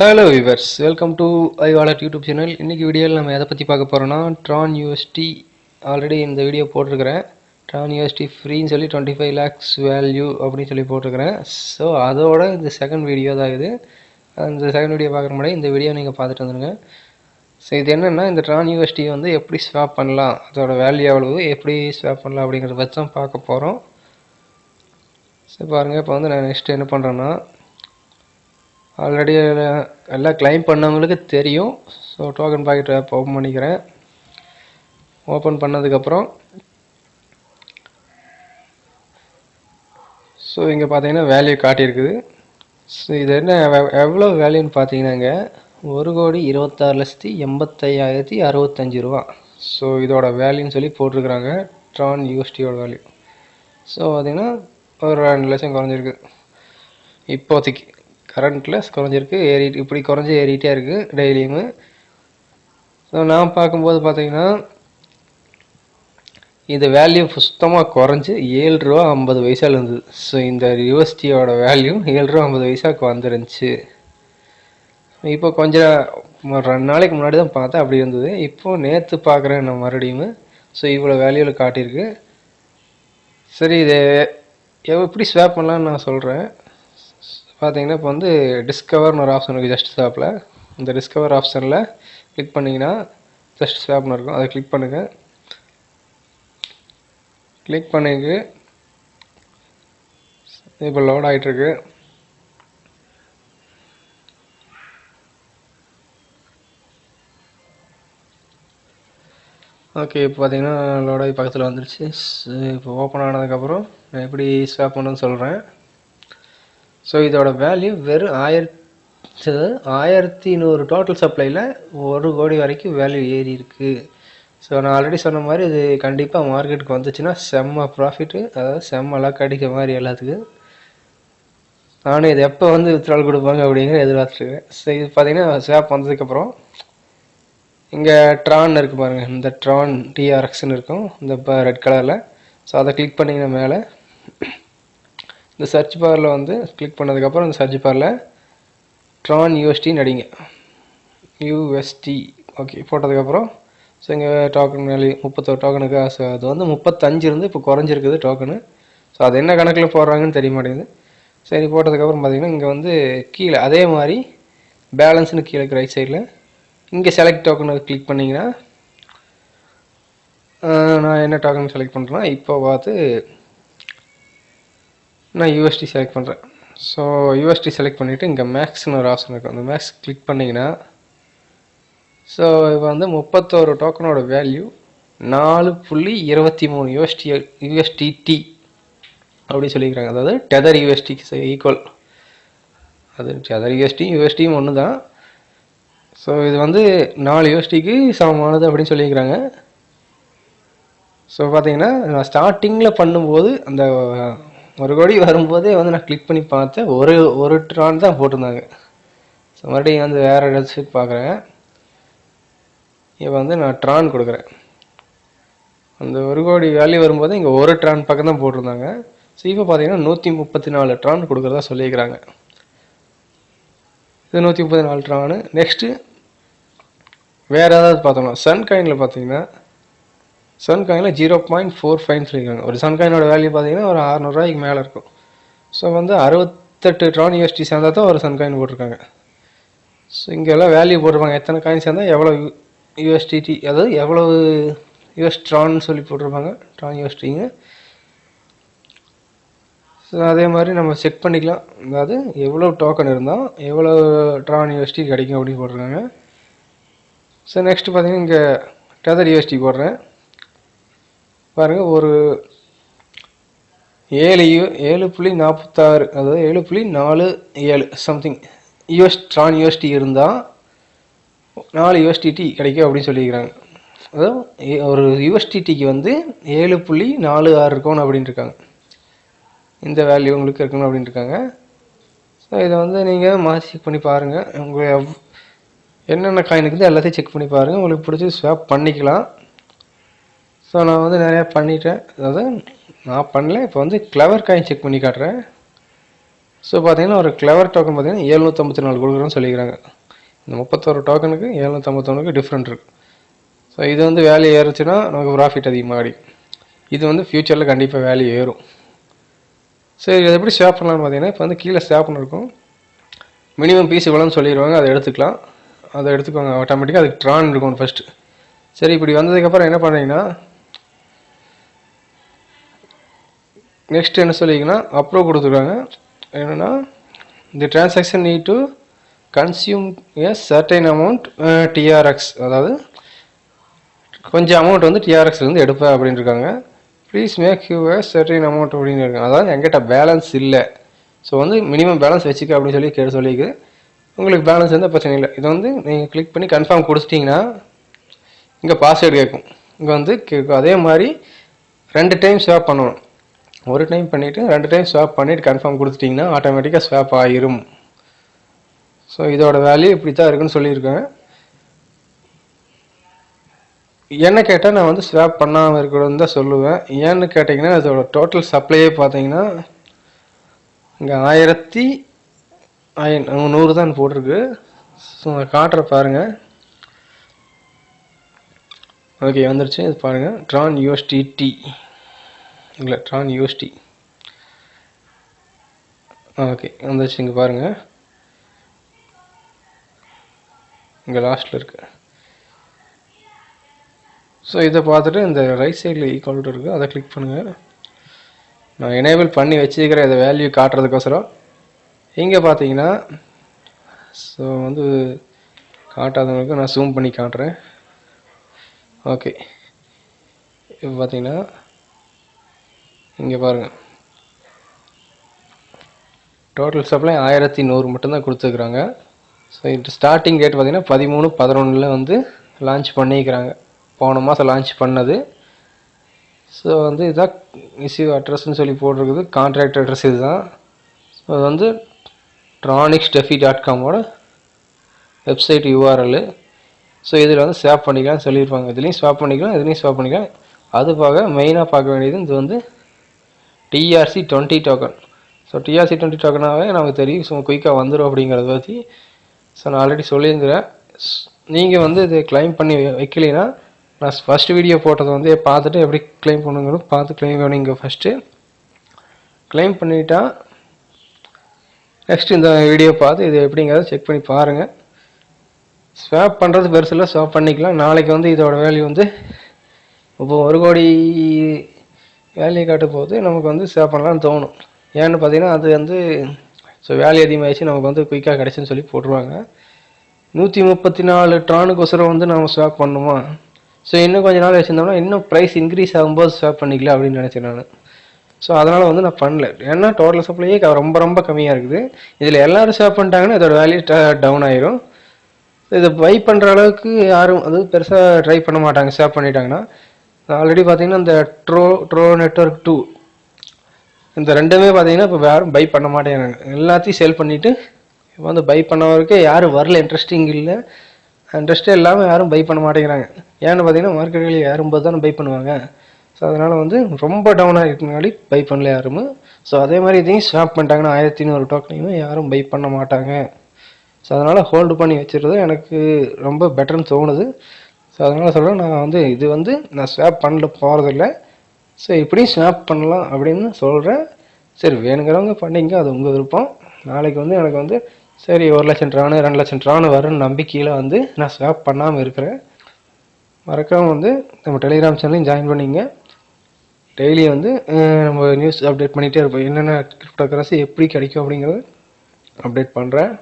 Hello viewers welcome to I wallet YouTube channel இன்றைக்கி வீடியோவில் நம்ம எதை பற்றி பார்க்க போகிறோன்னா ட்ரான் யூஎஸ்டி ஆல்ரெடி இந்த வீடியோ போட்டிருக்கிறேன். ட்ரான் யூஎஸ்டி ஃப்ரீன்னு சொல்லி டுவெண்ட்டி ஃபைவ் லேக்ஸ் வேல்யூ அப்படின்னு சொல்லி போட்டிருக்கிறேன். ஸோ அதோட இந்த செகண்ட் வீடியோ தான் இது. அந்த செகண்ட் வீடியோ பார்க்குற முன்னாடி இந்த வீடியோ நீங்கள் பார்த்துட்டு வந்துடுங்க ஸோ இது என்னென்னா இந்த ட்ரான் யூஎஸ்டி வந்து எப்படி ஸ்வாப் பண்ணலாம்? அதோட வேல்யூ எவ்வளவு? எப்படி ஸ்வாப் பண்ணலாம் அப்படிங்கிறத வச்சு தான் பார்க்க போகிறோம் ஸோ பாருங்கள் இப்போ வந்து நான் நெக்ஸ்ட் என்ன பண்ணுறேன்னா ஆல்ரெடி uh, எல்லாம் கிளைம் பண்ணவங்களுக்கு தெரியும். So token pocket app open பண்ணிக்கிறேன். ஓப்பன் பண்ணதுக்கப்புறம் ஸோ இங்கே பார்த்தீங்கன்னா வேல்யூ காட்டியிருக்குது. ஸோ இது என்ன எவ்வளோ வேல்யூன்னு பார்த்தீங்கன்னாங்க ஒரு கோடி இருபத்தாறு லட்சத்தி எண்பத்தையாயிரத்தி அறுபத்தஞ்சு ரூபா. ஸோ இதோட வேல்யூன்னு சொல்லி போட்டிருக்கிறாங்க. ட்ரான் யூஎஸ்டியோட வேல்யூ ஸோ பார்த்தீங்கன்னா ஒரு ரெண்டு லட்சம் குறைஞ்சிருக்கு. இப்போதைக்கு. கரண்ட்டில் குறைஞ்சிருக்கு ஏறிட்டு இப்படி குறைஞ்சி ஏறிட்டே இருக்குது டெய்லியுமே. ஸோ நான் பார்க்கும்போது பார்த்தீங்கன்னா இது வேல்யூ சுத்தமாக குறைஞ்சி ஏழு ரூபா ஐம்பது பைசால இருந்தது. ஸோ இந்த யூனிவர்சிட்டியோட வேல்யூ ஏழு ரூபா ஐம்பது வயசாக வந்துருந்துச்சு. இப்போ கொஞ்சம் ரெண்டு நாளைக்கு முன்னாடி தான் பார்த்தேன் அப்படி இருந்தது. இப்போ நேற்று பார்க்குறேன் நான் மறுபடியும். ஸோ இவ்வளோ வேல்யூவில் காட்டியிருக்கு. சரி இது எப்படி ஸ்வாப் பண்ணலான்னு நான் சொல்கிறேன் பார்த்தீங்கன்னா இப்போ வந்து டிஸ்கவர்னு ஒரு ஆப்ஷன் இருக்குது ஜஸ்ட் ஸ்வாப்பில் இந்த டிஸ்கவர் ஆப்ஷனில் கிளிக் பண்ணிங்கன்னா ஜஸ்ட் ஸ்வாப்னு இருக்கும். அதை கிளிக் பண்ணுங்கள் கிளிக் பண்ணிக்கு இப்போ லோட் ஆகிட்டுருக்கு ஓகே இப்போ பார்த்தீங்கன்னா லோட் ஆகி பக்கத்தில் வந்துருச்சு. இப்போ ஓப்பன் ஆனதுக்கப்புறம் நான் எப்படி ஸ்வாப் பண்ணுன்னு சொல்கிறேன் ஸோ இதோட வேல்யூ வெறும் ஆயிரத்து ஆயிரத்தி நூறு டோட்டல் சப்ளையில் ஒரு கோடி வரைக்கும் வேல்யூ ஏறி இருக்குது ஸோ நான் ஆல்ரெடி சொன்ன மாதிரி இது கண்டிப்பாக மார்க்கெட்டுக்கு வந்துச்சுன்னா செம்ம ப்ராஃபிட்டு அதாவது செம்ம லக் அடிக்க மாதிரி எல்லாத்துக்கும் நானும் இது எப்போ வந்து வித்ரால் கொடுப்பாங்க அப்படிங்கிற எதிர்பார்த்துருக்கேன். ஸோ இது பார்த்தீங்கன்னா ஸ்வாப் வந்ததுக்கப்புறம் இங்கே ட்ரான் இருக்கு பாருங்கள் இந்த ட்ரான் டிஆர்எக்ஸ்னு இருக்கும். இந்த ரெட் கலரில் ஸோ அதை கிளிக் பண்ணிங்கன்னா மேலே இந்த சர்ச் பாரில் வந்து கிளிக் பண்ணதுக்கப்புறம் இந்த சர்ச் பாரில் ட்ரான் யூஎஸ்டின்னு அடிங்க. யூஎஸ்டி ஓகே போட்டதுக்கப்புறம் ஸோ இங்கே டோக்கன் வேல்யூ முப்பத்தோரு டோக்கனுக்கு ஸோ அது வந்து முப்பத்தஞ்சு இருந்து இப்போ குறைஞ்சிருக்குது டோக்கனு ஸோ அது என்ன கணக்கில் போடுறாங்கன்னு தெரிய மாட்டேங்குது. சரி போட்டதுக்கப்புறம் பார்த்தீங்கன்னா இங்கே வந்து கீழே அதே மாதிரி பேலன்ஸ்னு கீழே ரைட் சைடில் இங்கே செலக்ட் டோக்கனை கிளிக் பண்ணிங்கன்னா நான் என்ன டோக்கன் செலக்ட் பண்ணுறேன்னா இப்போ பார்த்து நான் யூஎஸ்டி செலக்ட் பண்ணுறேன் ஸோ யூஎஸ்டி செலக்ட் பண்ணிவிட்டு இங்கே மேக்ஸ்னு ஒரு ஆப்ஷன் இருக்கும் அந்த மேக்ஸ் கிளிக் பண்ணிங்கன்னா ஸோ இப்போ வந்து முப்பத்தோரு டோக்கனோட வேல்யூ நாலு புள்ளி இருபத்தி மூணு யூஎஸ்டி யூஎஸ்டிடி அப்படின்னு சொல்லிக்கிறாங்க. அதாவது டெதர் யூஎஸ்டிக்கு ஈக்குவல் அது டெதர் யூஎஸ்டி யூஎஸ்டியும் ஒன்று தான் ஸோ இது வந்து நாலு யூஎஸ்டிக்கு சமமானது அப்படின்னு சொல்லியிருக்கிறாங்க ஸோ பார்த்தீங்கன்னா நான் ஸ்டார்டிங்கில் பண்ணும்போது அந்த ஒரு கோடி வரும்போதே வந்து நான் கிளிக் பண்ணி பார்த்தேன் ஒரு ஒரு ட்ரான் தான் போட்டிருந்தாங்க. ஸோ மறுபடியும் வந்து வேறு வெப்சைட் பார்க்குறேன். இப்போ வந்து நான் ட்ரான் கொடுக்குறேன். அந்த ஒரு கோடி வேல்யூ வரும்போது இங்கே ஒரு ட்ரான் பக்கம் தான் போட்டிருந்தாங்க. ஸோ இப்போ பார்த்தீங்கன்னா நூற்றி முப்பத்தி நாலு ட்ரான் கொடுக்குறதா சொல்லியிருக்கிறாங்க. இது நூற்றி முப்பத்தி நாலு ட்ரானு நெக்ஸ்ட்டு வேறு ஏதாவது பார்த்தோம்னா சன் காயினில் பார்த்தீங்கன்னா சன் காயினில் ஜீரோ பாயிண்ட் ஃபோர் ஃபைன் சொல்லியிருக்காங்க ஒரு சன் காயினோட வேல்யூ பார்த்தீங்கன்னா ஒரு அறநூறுவாய்க்கு மேலே இருக்கும். ஸோ வந்து அறுபத்தெட்டு ட்ரான் யூஎஸ்டி சேர்ந்தா தான் ஒரு சன் காயின் போட்டிருக்காங்க. ஸோ இங்கே எல்லாம் வேல்யூ போட்டிருப்பாங்க. எத்தனை காயின் சேர்ந்தால் எவ்வளோ யூஎஸ்டிடி அதாவது எவ்வளவு யூஎஸ் ட்ரான்னு சொல்லி போட்டிருப்பாங்க. ட்ரான் யூஎஸ்டிங்க ஸோ அதே மாதிரி நம்ம செக் பண்ணிக்கலாம். அதாவது எவ்வளோ டோக்கன் இருந்தால் எவ்வளோ ட்ரான் யூஎஸ்டி கிடைக்கும் அப்படின்னு போட்டிருக்காங்க. ஸோ நெக்ஸ்ட் பார்த்தீங்கன்னா இங்கே டெதர் யூஎஸ்டி போடுறேன். பாருங்கள் ஒரு ஏழு யூ ஏழு புள்ளி நாற்பத்தாறு அதாவது ஏழு புள்ளி நாலு ஏழு சம்திங் யூஎஸ் ட்ரான் யூஎஸ்டி இருந்தால் நாலு யூஎஸ்டிடி கிடைக்கும் அப்படின்னு சொல்லியிருக்கிறாங்க. அதாவது ஒரு யூஎஸ்டிடிக்கு வந்து ஏழு புள்ளி நாலு ஆறு இருக்கணும் அப்படின்ட்டு இருக்காங்க. இந்த வேல்யூ உங்களுக்கு இருக்கணும் அப்படின்ட்டு இருக்காங்க. ஸோ இதை வந்து நீங்கள் மாற்றி செக் பண்ணி பாருங்கள் உங்கள் என்னென்ன காயின் இருக்குது எல்லாத்தையும் செக் பண்ணி பாருங்கள் உங்களுக்கு பிடிச்சி ஸ்வாப் பண்ணிக்கலாம். ஸோ நான் வந்து நிறையா பண்ணிட்டேன். அதாவது நான் பண்ணல இப்போ வந்து கிளவர் காயின் செக் பண்ணி காட்டுறேன். ஸோ பார்த்தீங்கன்னா ஒரு கிளவர் டோக்கன் பார்த்தீங்கன்னா எழுநூற்றம்பத்தி நாலு கொடுக்குறோன்னு சொல்லிக்கிறாங்க. இந்த முப்பத்தோரு டோக்கனுக்கு எழுநூற்றம்பத்தொன்னுக்கு டிஃப்ரெண்ட் இருக்குது ஸோ இது வந்து வேல்யூ ஏறுச்சுன்னா நமக்கு ப்ராஃபிட் அதிகமாக அடி இது வந்து ஃப்யூச்சரில் கண்டிப்பாக வேல்யூ ஏறும். சரி இதை எப்படி ஸ்வாப் பண்ணலாம்னு பார்த்தீங்கன்னா இப்போ வந்து கீழே ஸ்வாப்னு இருக்கும். மினிமம் பீஸ் இவ்வளோன்னு சொல்லிடுவாங்க அதை எடுத்துக்கலாம். அதை எடுத்துக்கோங்க ஆட்டோமேட்டிக்காக அதுக்கு ட்ரான் இருக்கும் ஃபஸ்ட்டு சரி இப்படி வந்ததுக்கப்புறம் என்ன பண்ணுறீங்கன்னா நெக்ஸ்ட் என்ன சொல்லிங்கன்னா அப்ரூவ் கொடுத்துருக்காங்க. என்னென்னா the transaction need to consume a certain amount TRX அதாவது கொஞ்சம் அமௌண்ட் வந்து டிஆர்எக்ஸ்லேருந்து எடுப்பேன் அப்படின்னு இருக்காங்க please make you a certain amount அப்படின்னு இருக்காங்க. அதாவது எங்கிட்ட பேலன்ஸ் இல்லை. ஸோ வந்து மினிமம் பேலன்ஸ் வச்சுக்க அப்படின்னு சொல்லி கேட்டு சொல்லிக்கு உங்களுக்கு பேலன்ஸ் எந்த பிரச்சனை இல்லை. இதை வந்து நீங்கள் கிளிக் பண்ணி கன்ஃபார்ம் கொடுத்துட்டிங்கன்னா இங்கே பாஸ்வேர்டு கேட்கும். இங்கே வந்து கேட்கும் அதே மாதிரி ரெண்டு டைம் சேவ் பண்ணணும். ஒரு டைம் பண்ணிவிட்டு ரெண்டு டைம் ஸ்வாப் பண்ணிவிட்டு கன்ஃபார்ம் கொடுத்துட்டிங்கன்னா ஆட்டோமேட்டிக்காக ஸ்வாப் ஆயிரும். ஸோ இதோட வேல்யூ இப்படி தான் இருக்குன்னு சொல்லியிருக்கேன். என்ன கேட்டால் நான் வந்து ஸ்வாப் பண்ணாமல் இருக்கணும்னு தான் சொல்லுவேன். ஏன்னு கேட்டிங்கன்னா அதோட டோட்டல் சப்ளையே பார்த்தீங்கன்னா இங்கே ஆயிரத்தி ஆய நூறு தான் போட்டிருக்கு. ஸோ நான் காட்டுற பாருங்கள் ஓகே வந்துருச்சு. இது பாருங்கள் ட்ரான் யூஎஸ்டி டி எலக்ட்ரான் ட்ரான் யூஎஸ்டி ஓகே வந்துச்சு இங்கே பாருங்கள் இங்கே லாஸ்ட்டில் இருக்கு. ஸோ இதை பார்த்துட்டு இந்த ரைட் சைடில் ஈக்குவல் இருக்குது அதை கிளிக் பண்ணுங்கள் நான் எனேபிள் பண்ணி வச்சுக்கிறேன் இதை வேல்யூ காட்டுறதுக்கோசரம் இங்கே பார்த்தீங்கன்னா ஸோ வந்து காட்டாதவங்களுக்கு நான் ஜூம் பண்ணி காட்டுறேன். ஓகே இப்போ பார்த்தீங்கன்னா இங்கே பாருங்கள் டோட்டல் சப்ளை ஆயிரத்தி நூறு மட்டும்தான் கொடுத்துருக்குறாங்க. ஸோ இது ஸ்டார்டிங் டேட் பார்த்திங்கன்னா பதிமூணு பதினொன்றில் வந்து லான்ச் பண்ணிக்கிறாங்க. போன மாதம் லான்ச் பண்ணது. ஸோ வந்து இதுதான் இஸ்யூ அட்ரஸ்ன்னு சொல்லி போட்டிருக்குது. கான்ட்ராக்ட் அட்ரஸ் இதுதான். ஸோ அது வந்து ட்ரானிக்ஸ் டெஃபி டாட் காமோட வெப்சைட் யூஆர்எல் ஸோ இதில் வந்து ஸ்வாப் பண்ணிக்கலாம் சொல்லியிருப்பாங்க. இதுலேயும் ஸ்வாப் பண்ணிக்கலாம் இதுலேயும் ஸ்வாப் பண்ணிக்கலாம். அதுபோக மெயினாக பார்க்க வேண்டியது இது வந்து TRC twenty token so TRC twenty டோக்கனாகவே நமக்கு தெரியும். ஸோ குயிக்காக வந்துடும் அப்படிங்கிறத பற்றி ஸோ நான் ஆல்ரெடி சொல்லியிருக்கிறேன் நீங்கள் வந்து இது கிளைம் பண்ணி வைக்கலைன்னா நான் ஃபஸ்ட் வீடியோ போட்டதை வந்து பார்த்துட்டு எப்படி கிளைம் பண்ணுங்கிறது பார்த்து கிளைம் பண்ணிங்க ஃபஸ்ட்டு கிளைம் பண்ணிட்டா நெக்ஸ்ட் இந்த வீடியோ பார்த்து இது எப்படிங்கிறத செக் பண்ணி பாருங்கள் ஸ்வாப் பண்ணுறது பெருசில் ஸ்வாப் பண்ணிக்கலாம். நாளைக்கு வந்து இதோட வேல்யூ வந்து இப்போ ஒரு கோடி வேலையை காட்டும் போது நமக்கு வந்து ஸ்வாப் பண்ணலாம்னு தோணும். ஏன்னு பார்த்தீங்கன்னா அது வந்து ஸோ வேலை அதிகமாகிடுச்சு நமக்கு வந்து குயிக்காக கிடச்சுன்னு சொல்லி போட்டுருவாங்க. நூற்றி முப்பத்தி நாலு ட்ரானுக்கொசரம் வந்து நம்ம ஸ்வாப் பண்ணுமா? ஸோ இன்னும் கொஞ்ச நாள் வச்சுருந்தோம்னா இன்னும் ப்ரைஸ் இன்க்ரீஸ் ஆகும்போது ஸ்வாப் பண்ணிக்கலாம் அப்படின்னு நினச்சேன் நான். ஸோ அதனால் வந்து நான் பண்ணல. ஏன்னா டோட்டல் சப்ளையே ரொம்ப ரொம்ப கம்மியாக இருக்குது. இதில் எல்லோரும் ஸ்வாப் பண்ணிட்டாங்கன்னா இதோட வேல்யூ டவுன் ஆயிரும். இதை பை பண்ணுற அளவுக்கு யாரும் அது பெருசாக ட்ரை பண்ண மாட்டாங்க. ஸ்வாப் பண்ணிட்டாங்கன்னா ஆல்ரெடி பார்த்தீங்கன்னா இந்த ட்ரோ ட்ரோ நெட்ஒர்க் டூ இந்த ரெண்டுமே பார்த்தீங்கன்னா இப்போ யாரும் பை பண்ண மாட்டேங்கிறாங்க. எல்லாத்தையும் சேல் பண்ணிவிட்டு இப்போ வந்து பை பண்ணவருக்கு யாரும் வரல இன்ட்ரெஸ்டிங் இல்லை. இன்ட்ரெஸ்ட்டே இல்லாமல் யாரும் பை பண்ண மாட்டேங்கிறாங்க. ஏன்னு பார்த்தீங்கன்னா மார்க்கெட்டில் ஏறும்போது தானே பை பண்ணுவாங்க. ஸோ அதனால் வந்து ரொம்ப டவுனாக ஆகிருக்கனாடி பை பண்ணல யாரும். ஸோ அதே மாதிரி இதையும் ஸ்வாப் பண்ணிட்டாங்கன்னா ஆயிரத்தி நூறு டோக்கனையுமே யாரும் பை பண்ண மாட்டாங்க. ஸோ அதனால் ஹோல்டு பண்ணி வச்சுருது எனக்கு ரொம்ப பெட்டர்னு தோணுது. ஸோ அதனால் சொல்கிறேன் நான் வந்து இது வந்து நான் ஸ்வாப் பண்ணல போகிறதில்ல ஸோ இப்படியும் ஸ்வாப் பண்ணலாம் அப்படின்னு சொல்கிறேன் சரி வேணுங்கிறவங்க பண்ணிங்க அது உங்கள் விருப்பம். நாளைக்கு வந்து எனக்கு வந்து சரி ஒரு லட்சம் ட்ரானு ரெண்டு லட்சம் ட்ரானு வரும்னு நம்பிக்கையில் வந்து நான் ஸ்வாப் பண்ணாமல் இருக்கிறேன். மறக்காமல் வந்து நம்ம டெலிகிராம் சேனலையும் ஜாயின் பண்ணிங்க டெய்லி வந்து நம்ம நியூஸ் அப்டேட் பண்ணிகிட்டே இருப்போம். என்னென்ன கிரிப்டோ கரன்சி எப்படி கிடைக்கும் அப்படிங்கிறத அப்டேட் பண்ணுறேன்